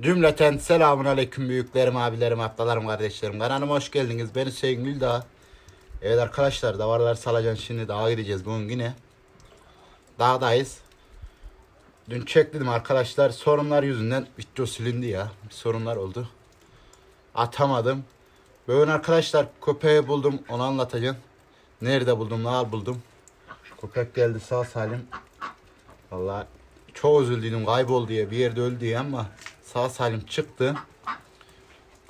Cümleten selamun aleyküm büyüklerim, abilerim, ablalarım, kardeşlerim. Kanalıma hoş geldiniz. Ben Hüseyin Güldağ. Evet arkadaşlar davarlar salacaksın şimdi dağa gideceğiz bugün yine. Dağdayız. Dün çektim arkadaşlar sorunlar yüzünden video silindi ya. Bir sorunlar oldu. Atamadım. Bugün arkadaşlar köpeği buldum onu anlatacağım. Nerede buldum, ne buldum. Köpek geldi sağ salim. Vallahi çok üzüldüm kayboldu diye bir yerde öldü diye ama sağ salim çıktı.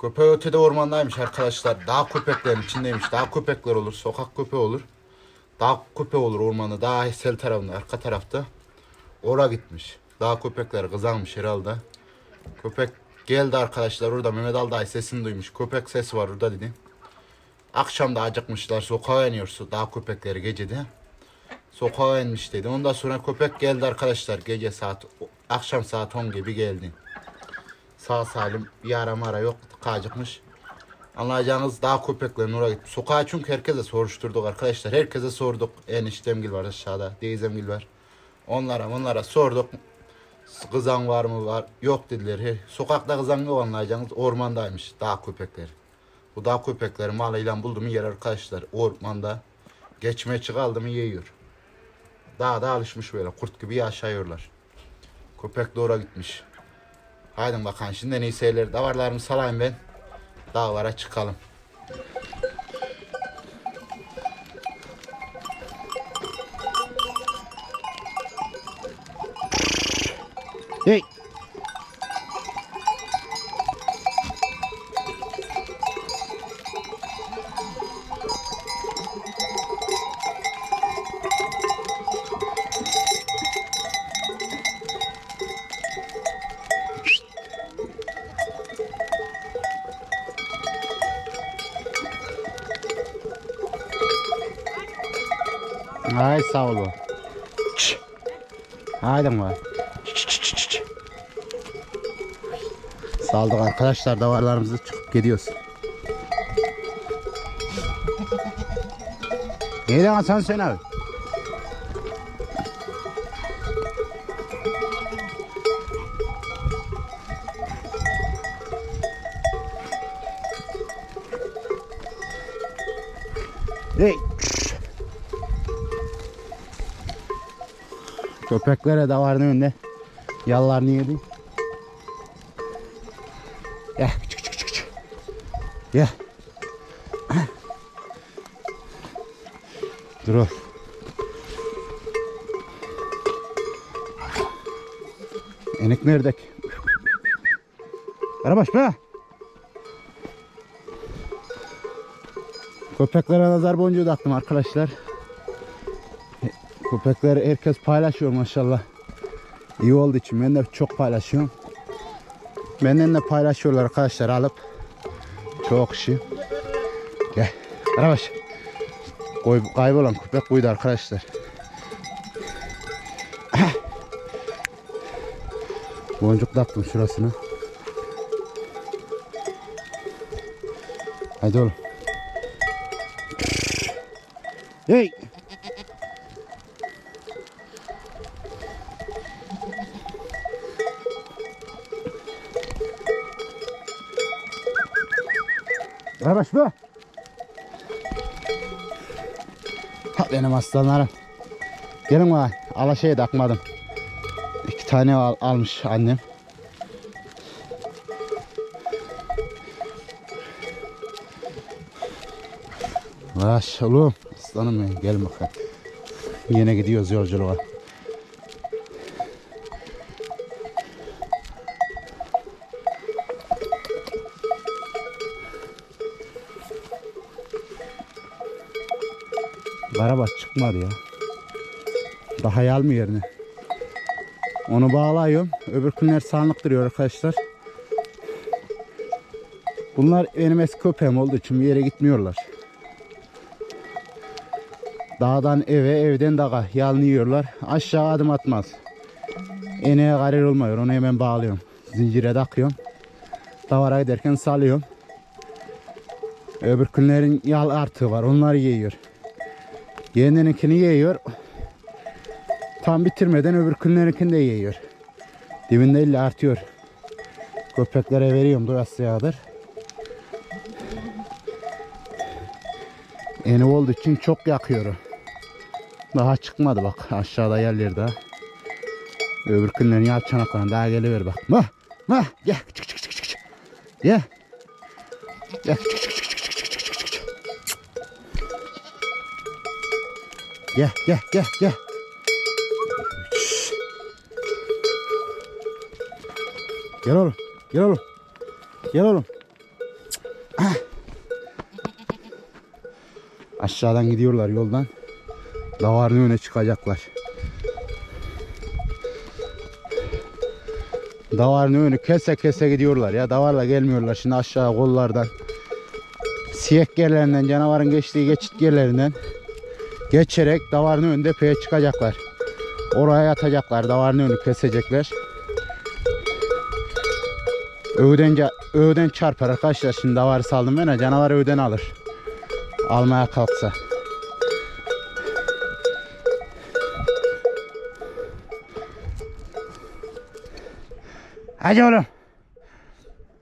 Köpeği ötede ormandaymış arkadaşlar. Dağ köpeklerin içindeymiş. Dağ köpekler olur, sokak köpeği olur. Dağ köpeği olur ormanda. Dağ sel tarafında, arka tarafta. Ora gitmiş. Dağ köpekler kızarmış herhalde. Köpek geldi arkadaşlar orada Mehmet Alday sesini duymuş. Köpek sesi var orada dedi. Akşam da acıkmışlar sokağa iniyorsun dağ köpekleri gecede. Sokağa inmiş dedi. Ondan sonra köpek geldi arkadaşlar gece saat akşam saat 10 gibi geldi. Sağ salim bir ara mara yok acıkmış. Anlayacağınız dağ köpeklerin oraya gitmiş. Sokağa çünkü herkese soruşturduk arkadaşlar. Herkese sorduk. Eniştemgil var aşağıda. Teyzemgil var. Onlara onlara sorduk. Kızan var mı var? Yok dediler. He, sokakta kızan yok anlayacağınız. Ormandaymış dağ köpekleri. Bu dağ köpekleri malıyla buldu mu yer arkadaşlar. Ormanda geçmeye çıkaldı mı yiyor. Dağda alışmış böyle kurt gibi yaşıyorlar. Köpek doğru gitmiş. Haydi bakalım şimdi en iyi seyirler. Davarlarımı salayım ben. Dağlara çıkalım. Hey. Sağ ol. Şş. Haydi var. Saldık arkadaşlar davarlarımızı çıkıp gidiyoruz. Nereye Hasan sen abi? Hey. Köpeklere davarın önünde yallarını yedi. Gel küçük küçük küçük. Gel. Dur. Enik nerede? Karabaş be. Köpeklere nazar boncuğu da attım arkadaşlar. Köpekleri herkes paylaşıyor maşallah. İyi olduğu için ben de çok paylaşıyorum. Benden de paylaşıyorlar arkadaşlar alıp. Çok kişi. Gel. Karabaş. Koy, kaybolan köpek buydu arkadaşlar. Boncuk taktım şurasına. Hadi oğlum. Hey! Yavaş be. Ha benim aslanlarım. Gelin bak. Alaşayı takmadım. İki tane al, almış annem. Yavaş oğlum. Aslanım benim. Gelin bakalım. Yine gidiyoruz yolculuğa. Karabaş çıkmadı ya. Daha yal mı yerine? Onu bağlıyorum. Öbür günler sanlık duruyor arkadaşlar. Bunlar benim eski köpeğim olduğu için bir yere gitmiyorlar. Dağdan eve, evden dağa yalını yiyorlar. Aşağı adım atmaz. Eneğe karar olmuyor. Onu hemen bağlıyorum. Zincire takıyorum. Davara giderken salıyorum. Öbür günlerin yal artığı var. Onları yiyor. Yeğenininkini yiyor. Tam bitirmeden öbür günlerinkini de yiyor. Dibinde illa artıyor. Köpeklere veriyorum doyasıyadır. Yeni olduğu için çok yakıyor. Daha çıkmadı bak aşağıda yerler daha. Öbür günlerin yağ çanaklarına daha geliver bak. Mah mah gel çık çık çık çık. Gel. Gel çık Gel gel gel gel. Gel oğlum. Gel oğlum. Gel oğlum. Ah. Aşağıdan gidiyorlar yoldan. Davarın öne çıkacaklar. Davarın önü kese kese gidiyorlar ya. Davarla gelmiyorlar şimdi aşağı kollardan. Siyek yerlerinden canavarın geçtiği geçit yerlerinden geçerek davarın önünde peye çıkacaklar. Oraya yatacaklar. Davarın önünü kesecekler. Öğden, öğden çarpar arkadaşlar. Şimdi davarı saldım ben canavar öğden alır. Almaya kalksa. Hadi oğlum.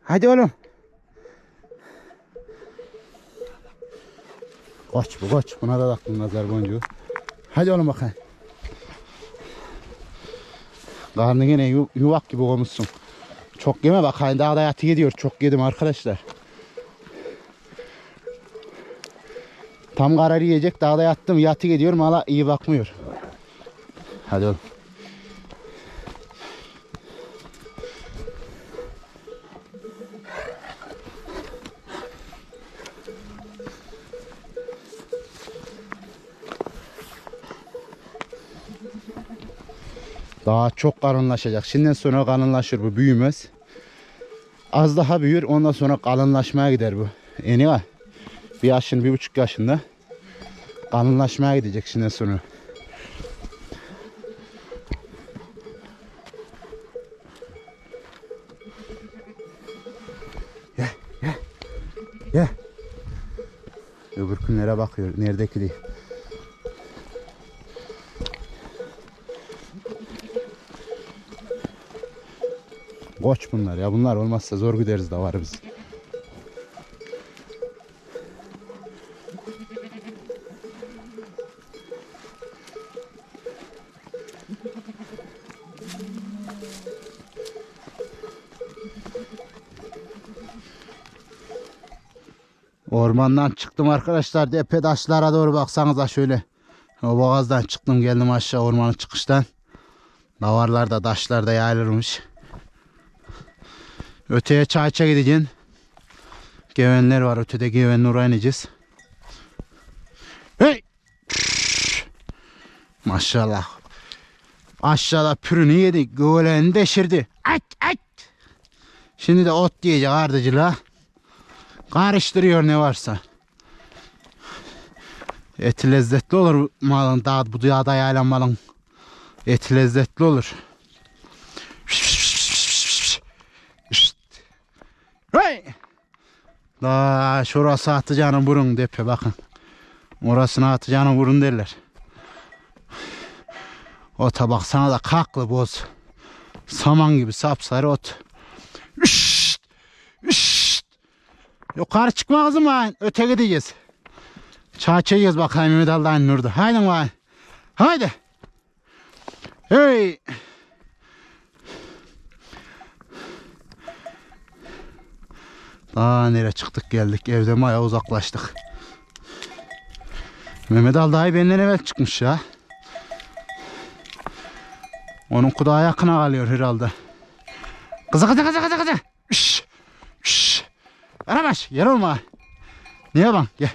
Hadi oğlum. Koç bu koç. Buna da taktım nazar boncuğu. Hadi oğlum bakayım. Karnı yine yu- yuvak gibi olmuşsun. Çok yeme bak hani dağda yatı gidiyor. Çok yedim arkadaşlar. Tam karar yiyecek dağda yattım yatı gidiyor mala iyi bakmıyor. Hadi oğlum. Daha çok kalınlaşacak. Şimdiden sonra kalınlaşır bu büyümez. Az daha büyür ondan sonra kalınlaşmaya gider bu. Eni var. Bir yaşın bir buçuk yaşında kalınlaşmaya gidecek şimdiden sonra. Gel gel gel. Öbür günlere bakıyor. Neredeki diye. Koç bunlar ya. Bunlar olmazsa zor gideriz de var biz. Ormandan çıktım arkadaşlar. Tepe taşlara doğru baksanıza şöyle. O boğazdan çıktım geldim aşağı ormanın çıkıştan. Davarlarda taşlarda yayılırmış. Öteye çayça gideceksin. Gevenler var ötede gevenin oraya ineceğiz. Hey! Maşallah. Aşağıda pürünü yedi. Göğleğini deşirdi. Aç aç. Şimdi de ot diyecek ardıcıla. Karıştırıyor ne varsa. Eti lezzetli olur malın. Daha bu dağda yayılan malın. Eti lezzetli olur. Hey! Daha şurası atacağını burun depe bakın. Orasına atacağını burun derler. Ota baksana da kaklı boz. Saman gibi sapsarı ot. Üşşt! Üşşt! Yukarı çıkma kızım lan. Öte gideceğiz. Çay çekeceğiz bakayım Mehmet Allah'ın nurda. Haydi lan. Haydi. Hey! Daha nereye çıktık geldik. Evden baya uzaklaştık. Mehmet Ali dayı benden evvel çıkmış ya. Onun kudağa yakına kalıyor herhalde. Kızı kızı kızı kızı kızı. Şşş. Şşş. Arabaş gel olma. Niye bak gel.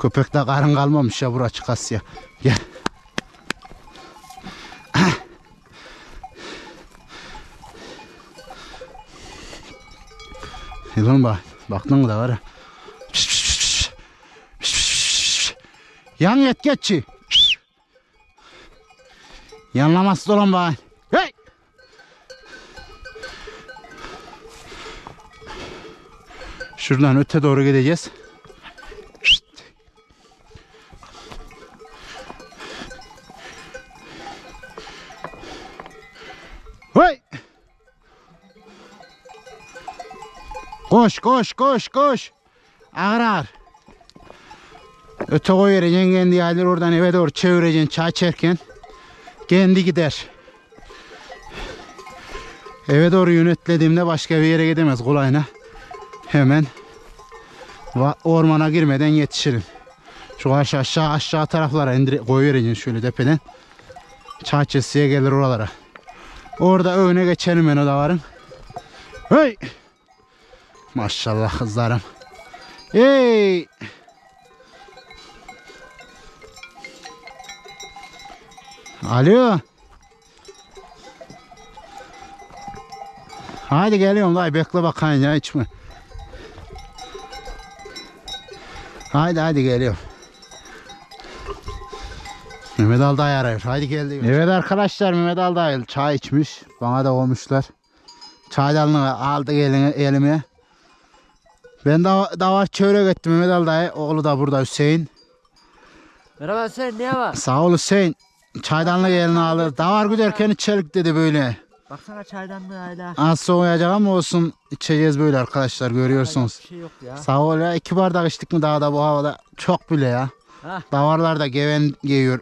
Köpekte karın kalmamış ya bura çıkasya. Gel. Yılan bak. Baktın da var ya. Yan et geççi. Yanlaması dolan bak. Hey! Şuradan öte doğru gideceğiz. Koş koş koş koş. Ağır ağır. Öte koyvereceksin kendi yerleri oradan eve doğru çevireceksin çay içerken. Kendi gider. Eve doğru yönetlediğimde başka bir yere gidemez kolayına. Hemen ormana girmeden yetişirim. Şu aşağı aşağı aşağı taraflara indir koyvereceksin şöyle tepeden. Çay içesiye gelir oralara. Orada öne geçelim ben o da varım. Hey! Maşallah kızlarım. Hey! Alo. Hadi geliyorum dayı bekle bakayım ya içme. Haydi hadi geliyorum. Mehmet Ali dayı arıyor. Haydi geldi. Evet arkadaşlar Mehmet Ali dayı çay içmiş. Bana da olmuşlar. Çaydanlığı aldı elime. Ben de davar çevre gittim Mehmet Ali dayı. Oğlu da burada Hüseyin. Merhaba sen niye var? Sağ ol Hüseyin. Çaydanlığı eline aldı. Davar güderken içerik dedi böyle. Baksana çaydanlığı hala. Az soğuyacak ama olsun içeceğiz böyle arkadaşlar görüyorsunuz. Bir şey yok ya. Sağ ol ya. iki bardak içtik mi daha da bu havada çok bile ya. Ha. Davarlar da geven yiyor.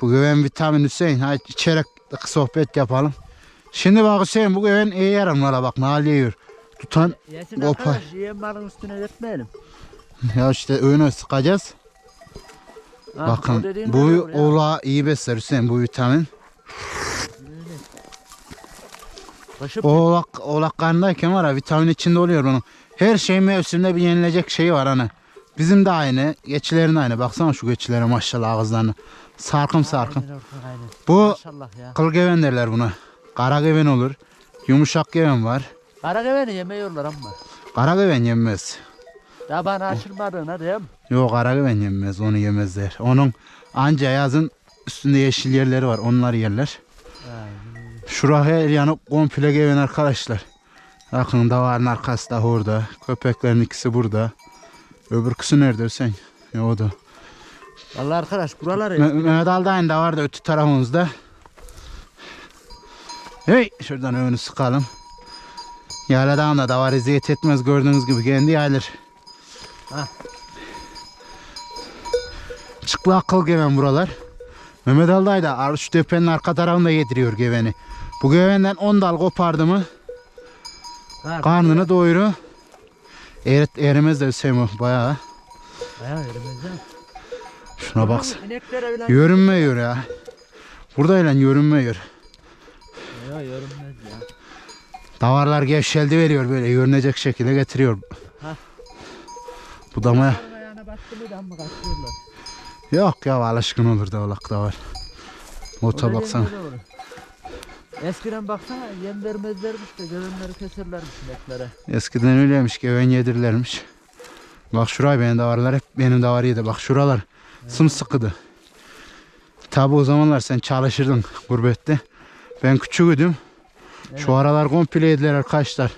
Bu geven vitamin Hüseyin. Hadi içerek sohbet yapalım. Şimdi bak Hüseyin bu geven iyi yaramlara bak nal yiyor. Tutan Yesin Kopar. arkadaş yiyen malın üstüne dökmeyelim. ya işte öğüne sıkacağız. Ha, Bakın dediğin bu olur ya. oğlağı iyi besler Hüseyin bu vitamin. Kaşıp Oğlak, oğlak karnındayken var ya vitamin içinde oluyor bunun. Her şey mevsimde bir yenilecek şeyi var hani. Bizim de aynı. Geçilerin aynı. Baksana şu geçilere maşallah ağızlarına. Sarkım sarkım. Aynen aynen. Bu Maşallah ya. kıl geven derler buna. Kara geven olur. Yumuşak geven var. Kara geveni yemiyorlar ama. Kara geven yenmez. Ya bana açılmadığına değil mi? Yok kara geven yenmez. Onu yemezler. Onun anca yazın üstünde yeşil yerleri var. Onlar yerler. Aynen. Şura her yanı komple geven arkadaşlar. Bakın davarın arkası da orada. Köpeklerin ikisi burada. Öbür kısı nerede sen? Ya o da. Vallahi arkadaş buraları Me- Mehmet Aldayın da vardı öte tarafımızda. Hey şuradan önü sıkalım. Yayladan da davar eziyet etmez gördüğünüz gibi kendi yayılır. Çıklı kıl geven buralar. Mehmet Alday da şu tepenin arka tarafında yediriyor geveni. Bu gevenden 10 dal kopardı mı Ha, karnını doyuru. Erit, erimez de Hüseyin bayağı. Bayağı erimez ya. Şuna bile Görünmüyor ya. Burada öyle görünmüyor. Ya yorulmaz ya. Davarlar gevşeldi veriyor böyle görünecek şekilde getiriyor. Hah. Budamaya. Yok ya alışkın olur da olak da var. Ota baksana. Eskiden baksana yem vermezlermiş de görenleri keserlermiş ineklere. Eskiden öyleymiş geven yedirlermiş. Bak şurayı benim davarlar hep benim davar yedi. Bak şuralar sımsıkıdı. Tabi o zamanlar sen çalışırdın gurbette. Ben küçüğüdüm. Şu aralar komple yediler arkadaşlar.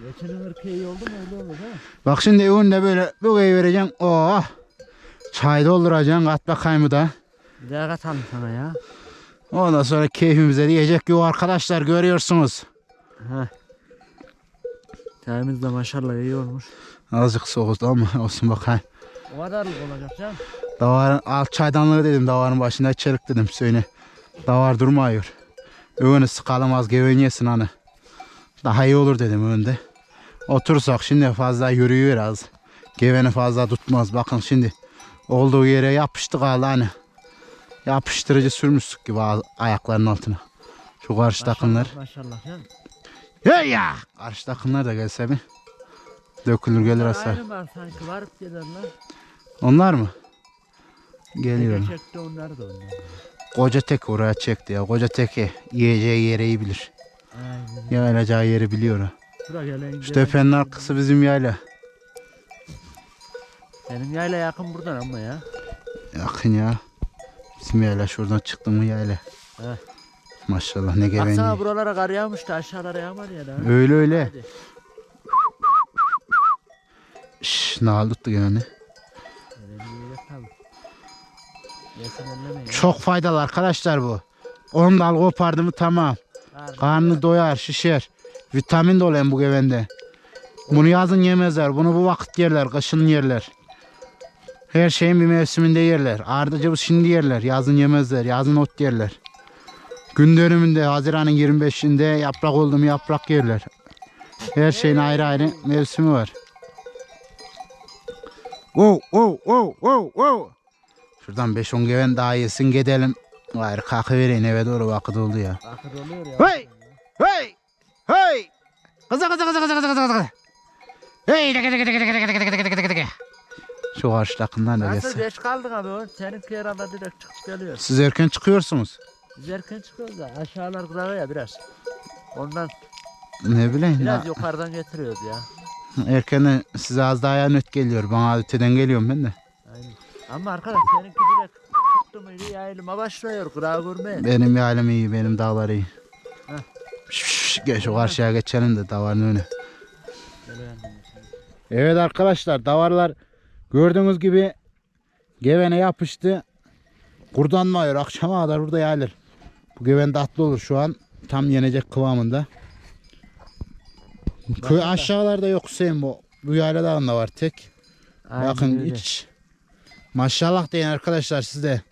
Geçenin ırkı iyi oldu mu öyle olur ha. Bak şimdi önünde böyle bu vereceksin. Oh! Çay dolduracaksın kat bakayım da. Bir daha katalım sana ya. Ondan sonra keyfimize diyecek yok arkadaşlar görüyorsunuz. Ha. Çayımız da maşallah iyi olmuş. Azıcık soğuk ama olsun bakayım. O kadarlık olacak canım. Davarın alt çaydanlığı dedim davarın başında içerik dedim söyle. Davar durmuyor. Öğünü sıkalım az geven yesin hani. Daha iyi olur dedim önde. Otursak şimdi fazla yürüyor az. Geveni fazla tutmaz. Bakın şimdi olduğu yere yapıştı kaldı hani. Yapıştırıcı sürmüştük gibi ayaklarının altına. Şu karşı takımlar. Maşallah. Ya ya. Karşı takımlar da gelse bir. Dökülür gelir asar. Aynı var sanki varıp giderler. Onlar mı? Geliyor. Çekti onlar da onlar. Koca tek oraya çekti ya. Koca teke yiyeceği yeri iyi bilir. Yaylacağı yeri biliyor ha. Şu tepenin arkası bizim yayla. Senin yayla yakın buradan ama ya. Yakın ya. Bizim yayla şuradan çıktı mı yayla. He. Maşallah ne Baksana geven. buralara kar yağmış da aşağılara yağmadı ya da. Öyle öyle. Hadi. Şşş nal tuttu gene. Öyle bir yere tabii. Yesin elleme ya. Çok faydalı arkadaşlar bu. 10 dal kopardı mı tamam. Karnı doyar şişer. Vitamin dolu hem bu gevende. Bunu yazın yemezler. Bunu bu vakit yerler. Kışın yerler. Her şeyin bir mevsiminde yerler. Ardıcı bu şimdi yerler. Yazın yemezler. Yazın ot yerler. Gün dönümünde Haziran'ın 25'inde yaprak oldu mu yaprak yerler. Her şeyin ayrı ayrı mevsimi var. Wow, wow, wow, wow, wow. Şuradan 5-10 geven daha yesin gidelim. Gayrı kalkı vereyim eve doğru vakit oldu ya. Akıl oluyor ya. Hey! Hey! Hey! Kıza kıza kıza kıza kıza kıza kıza. Hey! Dıkı dıkı dıkı dıkı dıkı dıkı dıkı dıkı dıkı. Şu karşı takımdan da Nasıl geç kaldın abi o? Seninki herhalde direkt çıkıp geliyor. Siz erken çıkıyorsunuz. Biz erken çıkıyoruz da aşağılar kızağı ya biraz. Ondan Ne bileyim biraz ya. yukarıdan getiriyoruz ya. Erken size az daha yanıt geliyor. Bana öteden geliyorum ben de. Ama arkadaş seninki direkt tuttu muydu yayılıma başlıyor. Kırağı görmeye. Benim yalim iyi, benim dağlar iyi. Heh. Şş, şş, Gel şu karşıya geçelim de davarın önüne. Evet arkadaşlar davarlar gördüğünüz gibi gevene yapıştı. Kurdanmıyor akşama kadar burada yayılır. Bu geven tatlı olur şu an tam yenecek kıvamında. Köy aşağılarda yok Hüseyin bu. Bu yayla dağında var tek. Aynen Bakın öyle. hiç. Maşallah deyin arkadaşlar siz de.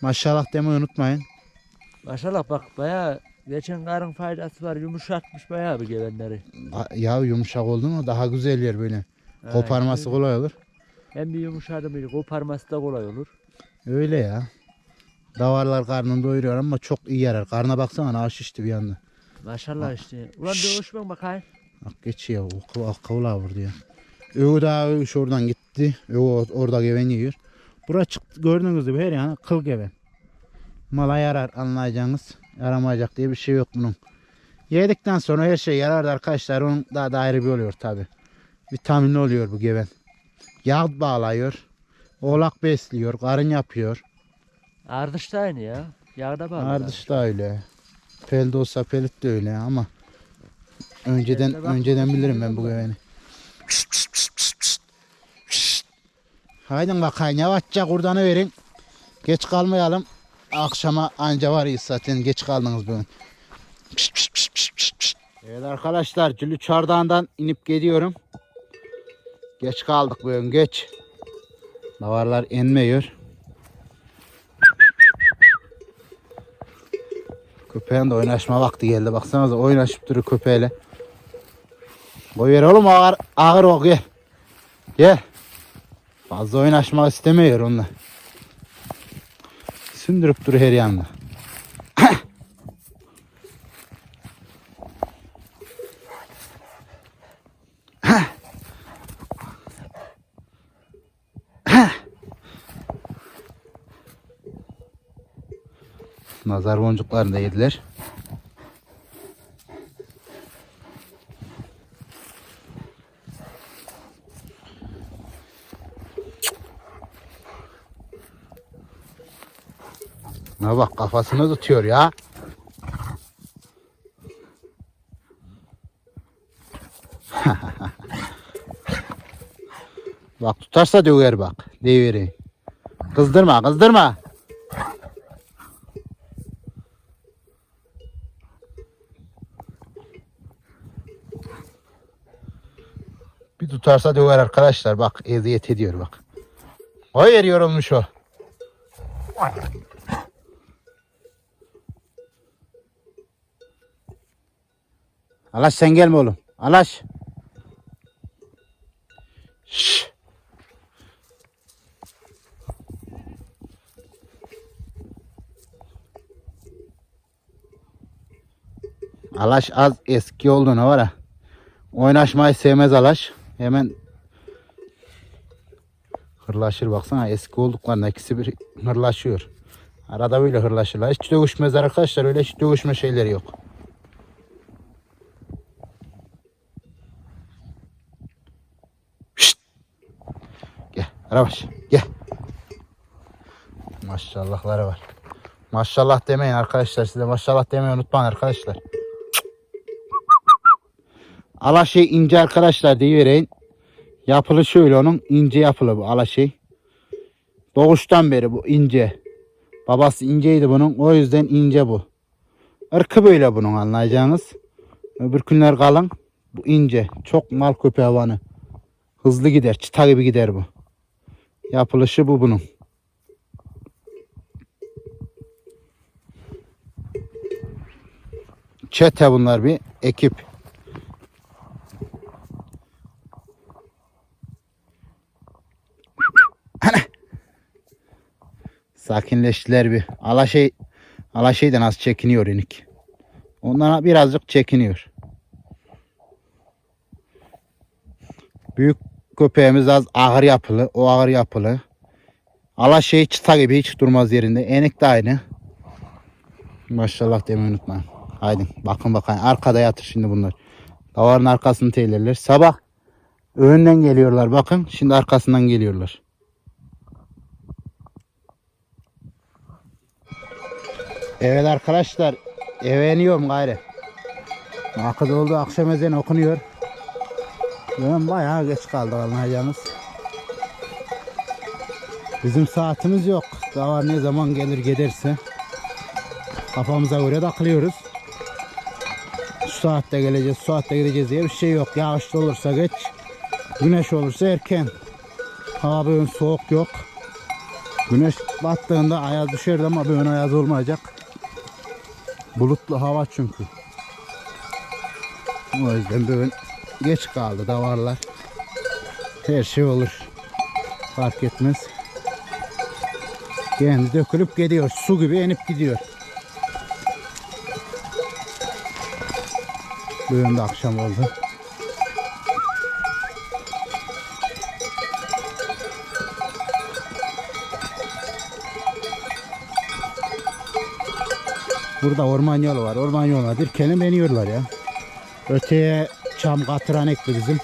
Maşallah demeyi unutmayın. Maşallah bak bayağı geçen karın faydası var. Yumuşatmış bayağı bir gevenleri. A- Ya yumuşak oldu mu daha güzel yer böyle. Koparması Aynen. kolay olur. Hem bir yumuşadı mıydı koparması da kolay olur. Öyle ya. Davarlar karnını doyuruyor ama çok iyi yarar. Karnına baksana ağaç şişti bir anda. Maşallah işte. Ulan Şşş. bakayım. Bak geçiyor. Kıvla vurdu ya. Öğü daha öğü şuradan gitti. Öğü or- orada geven yiyor. Bura çıktı gördüğünüz gibi her yana kıl geven. Mala yarar anlayacağınız. Yaramayacak diye bir şey yok bunun. Yedikten sonra her şey yarar arkadaşlar. Onun daha da ayrı bir oluyor tabi. Vitaminli oluyor bu geven. Yağ bağlıyor. Oğlak besliyor. Karın yapıyor. Ardış da aynı ya. Yağda bağlı. Ardış da öyle. Pel de olsa pelit de öyle ama önceden önceden bilirim ben bu pişt, pişt, pişt, pişt. Pişt. Haydi bakayım yavaşça kurdanı verin. Geç kalmayalım. Akşama anca var ya zaten geç kaldınız bugün. Evet arkadaşlar Cülü Çardağı'ndan inip gidiyorum. Geç kaldık bugün geç. Davarlar inmiyor. Köpeğin de oynaşma vakti geldi. Baksanıza oynaşıp duruyor köpeğiyle. Koy ver oğlum ağır, ağır ol gel. Gel. Fazla oynaşmak istemiyor onunla. Sündürüp duruyor her yanında. Nazar boncuklarını da yediler. Ne bak kafasını tutuyor ya. bak tutarsa döver bak. Deyivereyim. Kızdırma kızdırma. Bir tutarsa döver arkadaşlar. Bak eziyet ediyor bak. O yer yorulmuş o. Alaş sen gelme oğlum. Alaş. Şşş. Alaş az eski olduğuna var ha. Oynaşmayı sevmez Alaş. Hemen hırlaşır baksana eski olduklarında ikisi bir hırlaşıyor. Arada böyle hırlaşırlar. Hiç dövüşmezler arkadaşlar. Öyle hiç dövüşme şeyleri yok. Arabaş gel. Maşallahları var. Maşallah demeyin arkadaşlar size. Maşallah demeyi unutmayın arkadaşlar. Alaşey ince arkadaşlar deyivereyim. Yapılı şöyle onun ince yapılı bu alaşey. Doğuştan beri bu ince. Babası inceydi bunun o yüzden ince bu. Irkı böyle bunun anlayacağınız. Öbür günler kalın. Bu ince. Çok mal köpeği havanı. Hızlı gider. Çıta gibi gider bu. Yapılışı bu bunun. Çete bunlar bir ekip. Sakinleştiler bir. Alaşey Alaşey'den az çekiniyor inik. Ondan birazcık çekiniyor. Büyük köpeğimiz az ağır yapılı. O ağır yapılı. Alaşey çıta gibi hiç durmaz yerinde. Enik de aynı. Maşallah demeyi unutmayın. Haydi bakın bakın. Arkada yatır şimdi bunlar. Davarın arkasını teylerler. Sabah önden geliyorlar bakın. Şimdi arkasından geliyorlar. Evet arkadaşlar. Eve iniyorum gayrı. Vakit oldu akşam ezanı okunuyor. Ben bayağı geç kaldık anlayacağınız. Bizim saatimiz yok. Daha ne zaman gelir gelirse. Kafamıza göre takılıyoruz. Şu saatte geleceğiz, şu saatte gideceğiz diye bir şey yok. Yağışlı olursa geç, güneş olursa erken. Hava bugün soğuk yok. Güneş battığında ayaz düşerdi ama bugün ayaz olmayacak. Bulutlu hava çünkü. O yüzden bugün geç kaldı davarlar. Her şey olur. Fark etmez. Kendi dökülüp gidiyor. Su gibi enip gidiyor. Bugün de akşam oldu. Burada orman yolu var. Orman yoluna dirkenim beniyorlar ya. Öteye çam katıran ekli bizim.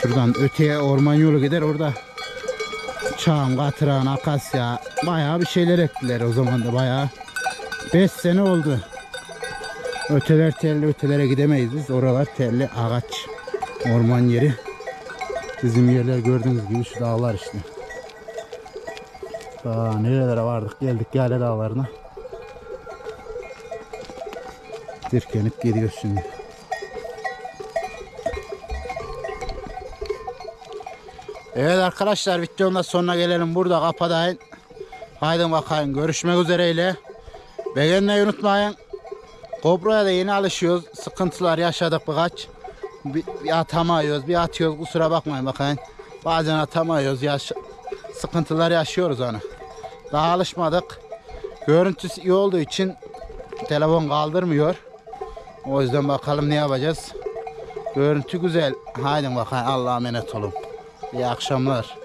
Şuradan öteye orman yolu gider. Orada çam, katıran, akasya bayağı bir şeyler ektiler o zaman da bayağı. 5 sene oldu. Öteler telli ötelere gidemeyiz biz. Oralar telli ağaç. Orman yeri. Bizim yerler gördüğünüz gibi şu dağlar işte. Daha nerelere vardık geldik Yale dağlarına. Dirkenip gidiyoruz şimdi. Evet arkadaşlar videonun da sonuna gelelim. Burada kapatayım. Haydi bakayım görüşmek üzereyle. Beğenmeyi unutmayın. Kobra'ya da yeni alışıyoruz. Sıkıntılar yaşadık birkaç. Bir, bir atamıyoruz, bir atıyoruz. Kusura bakmayın bakayım. Bazen atamıyoruz. Yaş sıkıntılar yaşıyoruz onu. Daha alışmadık. Görüntüsü iyi olduğu için telefon kaldırmıyor. O yüzden bakalım ne yapacağız. Görüntü güzel. Haydi bakayım Allah'a emanet olun. İyi akşamlar.